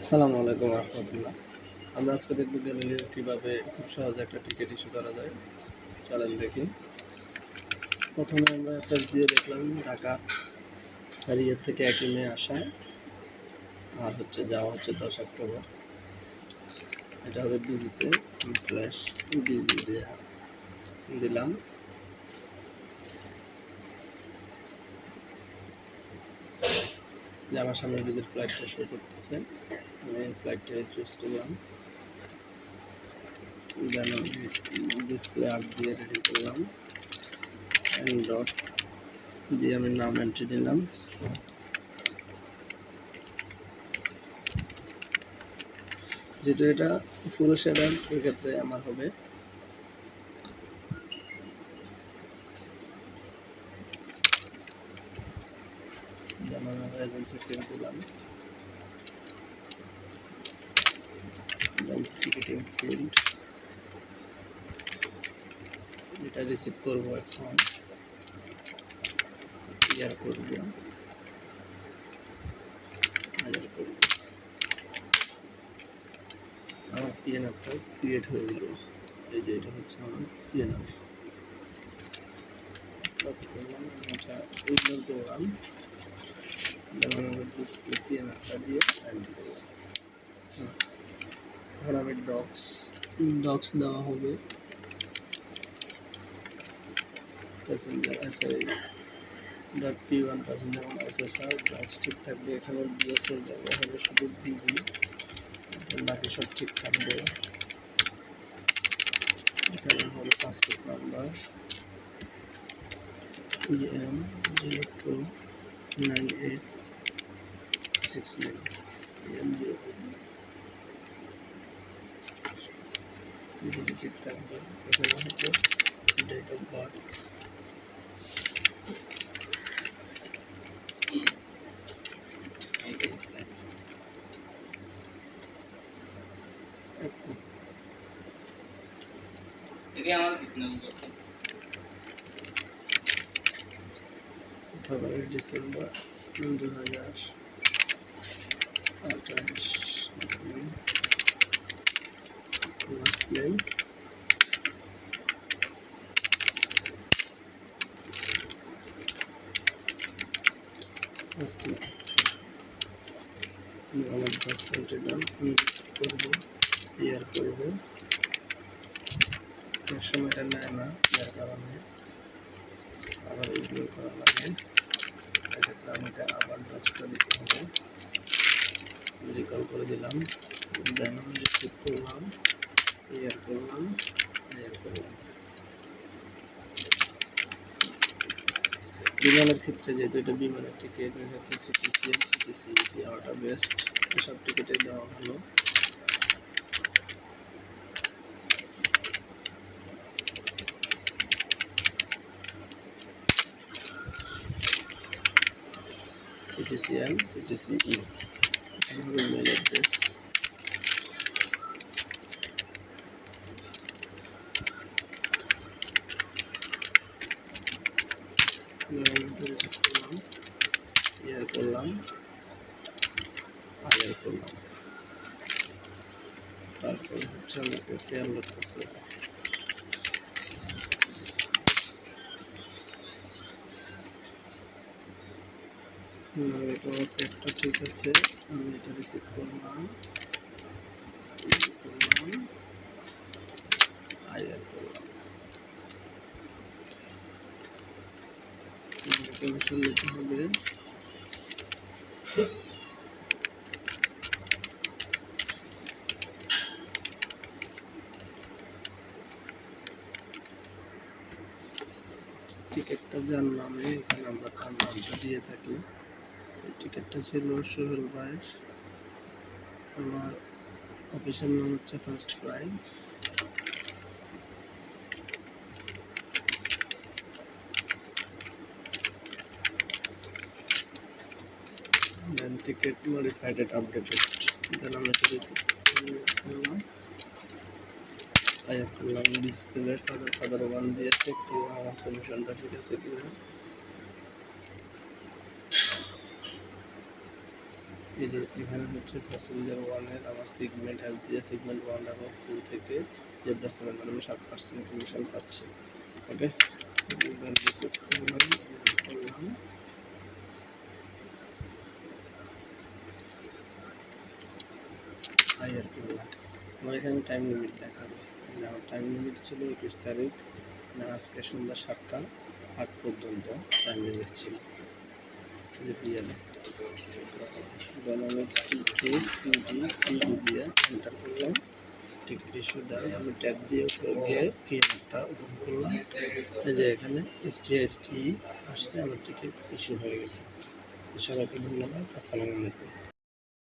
আসসালামু আলাইকুম রহমতুল্লাহ। আমরা আজকে দেখব গ্যালারির কীভাবে খুব সহজে একটা টিকিট ইস্যু করা যায়। চলেন দেখি। প্রথমে আমরা একটা দিয়ে দেখলাম ঢাকা রিয়ার থেকে একই মে আসা, আর হচ্ছে যাওয়া হচ্ছে দশ অক্টোবর। এটা হবে বিজিতে স্ল্যাশ বিজি দেয়া দিলাম। যে আমার সামনে বিজির ফ্লাইটটা শো করতেছে। আমি এই ফ্লাইটটা চুজ করলাম। দেন ডিসপ্লে আপ দিয়ে রেডি করলাম। অ্যান্ড দিয়ে আমি নাম এন্ট্রি দিলাম। যেহেতু এটা পুরো সেভেন ক্ষেত্রে আমার হবে। দেন এজেন্সি ফিল্ড দিলাম। এটা রিসিভ করব এখন। ক্লিয়ার করব। হাজার করব। আমার পিএনআরটা ক্রিয়েট হয়ে গেল। এই যে এটা হচ্ছে আমার পিএনআর করলাম, এটা ইগনোর করলাম। যেমন ডিসপ্লে পিএনআরটা দিয়ে অ্যাড করলাম। হ্যাঁ। এখন আমি ডক্স ডক্স দেওয়া হবে passenger SI dot P one passenger SSR docs ঠিক থাকবে এখানে বিএসএর জায়গায় হবে শুধু বিজি বাকি সব ঠিক থাকবে এখানে হবে passport number EM zero two nine eight six nine EM zero যদি ঠিক থাকবে এখানে হচ্ছে ডেট অফ বার্থ এটি আমার নম্বর ফার্স্ট আমার রিসিভ করব ইয়ার করব। অনেক সময় এটা নেয় না, যার কারণে আবার ইগনোর করা লাগে। এক্ষেত্রে আমাকে আবার ডচটা দিতে হবে। রিকল করে দিলাম। দেন আমি রিসিভ করলাম ইয়ার করলাম ইয়ার করলাম বিমানের ক্ষেত্রে যেহেতু এটা বিমানের টিকিট এর ক্ষেত্রে সিটিসি এন্ড সিটিসি দেওয়াটা বেস্ট এসব টিকিটে দেওয়া ভালো সিটিসি এন্ড সিটিসি ই এখানে হবে করলাম ইয়ার করলাম আয়ার করলাম তারপর হচ্ছে আমাকে ফেয়ার লোড করতে হবে এটা ঠিক আছে আমি এটা রিসিভ করলাম করলাম আয়ার কমিশন নিতে হবে টিকিটটা যার নামে এখানে আমরা তার নামটা দিয়ে থাকি। টিকিটটা ছিল সোহেল ভাইয়ের। আমার অফিসের নাম হচ্ছে first fly ticket modified at updated then আমরা রিসিভ করলাম আয়া করলাম ডিসপ্লে ফাদার ফাদার ওয়ান দিয়ে চেক করলাম আমার কমিশনটা ঠিক আছে কিনা এই যে এখানে হচ্ছে প্যাসেঞ্জার ওয়ানের আমার সিগমেন্ট এস দিয়ে সিগমেন্ট ওয়ান এবং টু থেকে সেভেন মানে আমি সাত পার্সেন্ট কমিশন পাচ্ছি। ওকে দেন রিসিভ করলাম করলাম। হায়ার করলাম আমার এখানে টাইম লিমিট দেখাবে। আমার টাইম লিমিট ছিল একুশ তারিখ মানে আজকে সন্ধ্যা সাতটা আট পর্যন্ত টাইম লিমিট ছিল। দিয়ে এন্টার করলাম। আমি দিয়ে গিয়ে করলাম। যে এখানে এসটি আসছে, আমার টিকিট হয়ে গেছে। সবাইকে ধন্যবাদ। আসসালামু আলাইকুম।